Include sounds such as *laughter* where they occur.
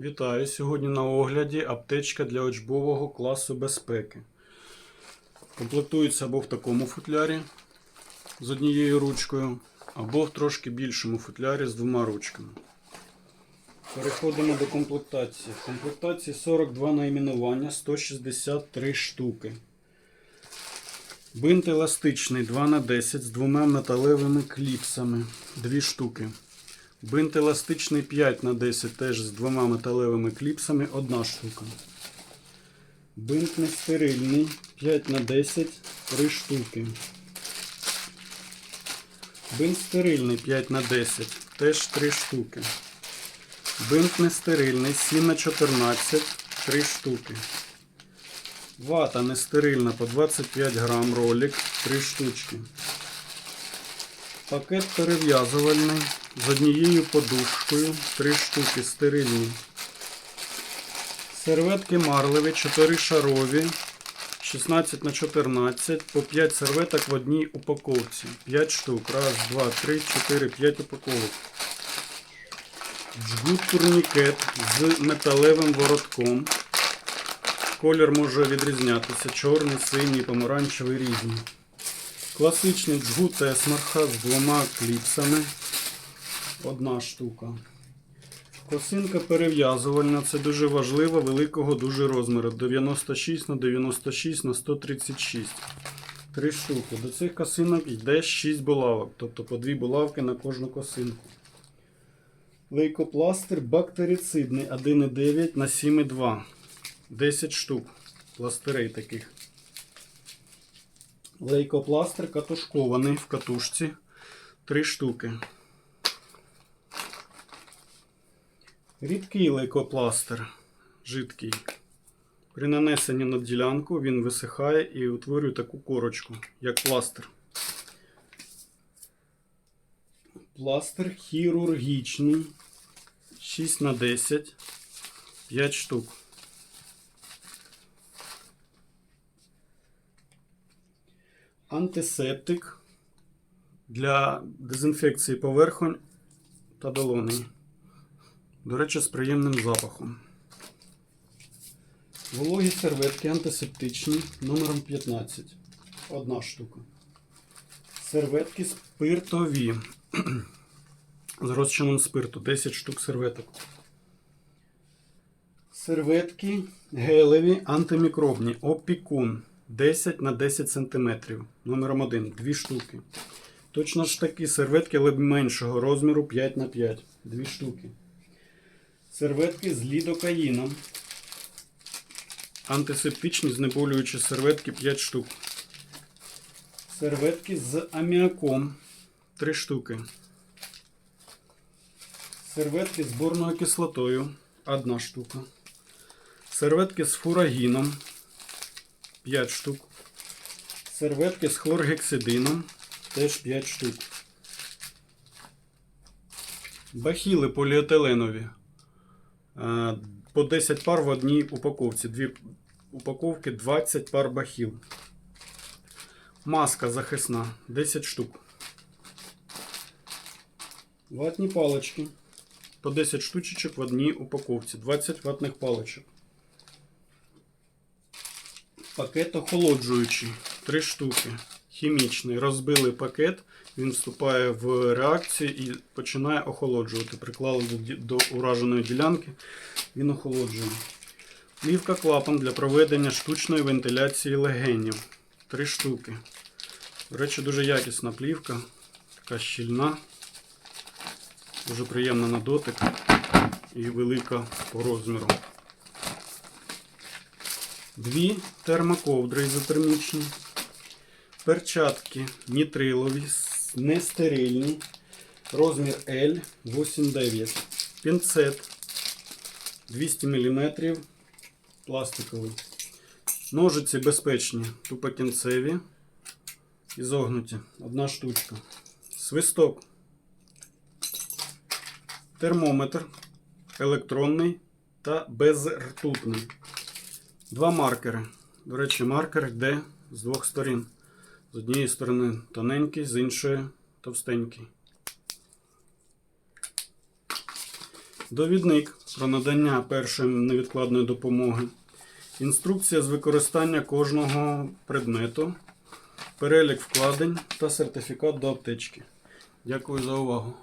Вітаю! Сьогодні на огляді аптечка для учбового класу безпеки. Комплектується або в такому футлярі з однією ручкою, або в трошки більшому футлярі з двома ручками. Переходимо до комплектації. В комплектації 42 найменування, 163 штуки. Бинт еластичний 2х10 з двома металевими кліпсами 2 штуки. Бинт еластичний 5 на 10 теж з двома металевими кліпсами, одна штука. Бинт нестерильний 5 на 10 3 штуки. Бинт стерильний 5 на 10 теж 3 штуки. Бинт нестерильний 7 на 14 3 штуки. Вата нестерильна по 25 грам ролик 3 штучки. Пакет перев'язувальний з однією подушкою 3 штуки стерильні. Серветки марлеві 4 шарові 16 на 14 по 5 серветок в одній упаковці. 5 штук. Раз, два, три, 4, 5 упаковок. Джгут турнікет з металевим воротком. Колір може відрізнятися. Чорний, синій, помаранчевий різні. Класичний джгут есмарха з двома кліпсами. Одна штука. Косинка перев'язувальна. Це дуже важливо, великого дуже розміру. 96 на 96 на 136. Три штуки. До цих косинок йде 6 булавок. Тобто по 2 булавки на кожну косинку. Лейкопластир бактерицидний 1,9 на 7,2. 10 штук. Пластирей таких. Лейкопластир катушкований в катушці. 3 штуки. Рідкий лейкопластир. Жидкий. При нанесенні на ділянку він висихає і утворює таку корочку, як пластир. Пластир хірургічний. 6 на 10. 5 штук. Антисептик для дезінфекції поверхонь та долоней. До речі, з приємним запахом. Вологі серветки антисептичні номером 15. Одна штука. Серветки спиртові. *clears throat* З розчином спирту. 10 штук серветок. Серветки гелеві антимікробні. Опікун. 10 на 10 см. Номером 1. 2 штуки. Точно ж такі серветки, але меншого розміру 5 на 5. 2 штуки. Серветки з лідокаїном. Антисептичні знеболюючі серветки 5 штук. Серветки з аміаком 3 штуки. Серветки з борною кислотою 1 штука. Серветки з фурагіном 5 штук. Серветки з хлоргексидином теж 5 штук. Бахіли поліетиленові. Е, По 10 пар в одній упаковці. Дві упаковки 20 пар бахіл. Маска захисна 10 штук. Ватні палички. По 10 штучечок в одній упаковці. 20 ватних паличок. Пакет охолоджуючий. 3 штуки. Хімічний. Розбили пакет, він вступає в реакцію і починає охолоджувати. Приклали до, ураженої ділянки, він охолоджує. Плівка клапан для проведення штучної вентиляції легенів. 3 штуки. До речі, дуже якісна плівка. Така щільна. Дуже приємна на дотик і велика по розміру. Дві термоковдри ізотермічні. Перчатки нітрилові, нестерильні. Розмір L 8,9. Пінцет 200 мм. Пластиковий. Ножиці безпечні, тупокінцеві. І зогнуті. Одна штучка. Свисток. Термометр. Електронний та безртутний. Два маркери. До речі, маркер йде з двох сторін. З однієї сторони тоненький, з іншої товстенький. довідник про надання першої невідкладної допомоги, інструкція з використання кожного предмету, перелік вкладень та сертифікат до аптечки. Дякую за увагу.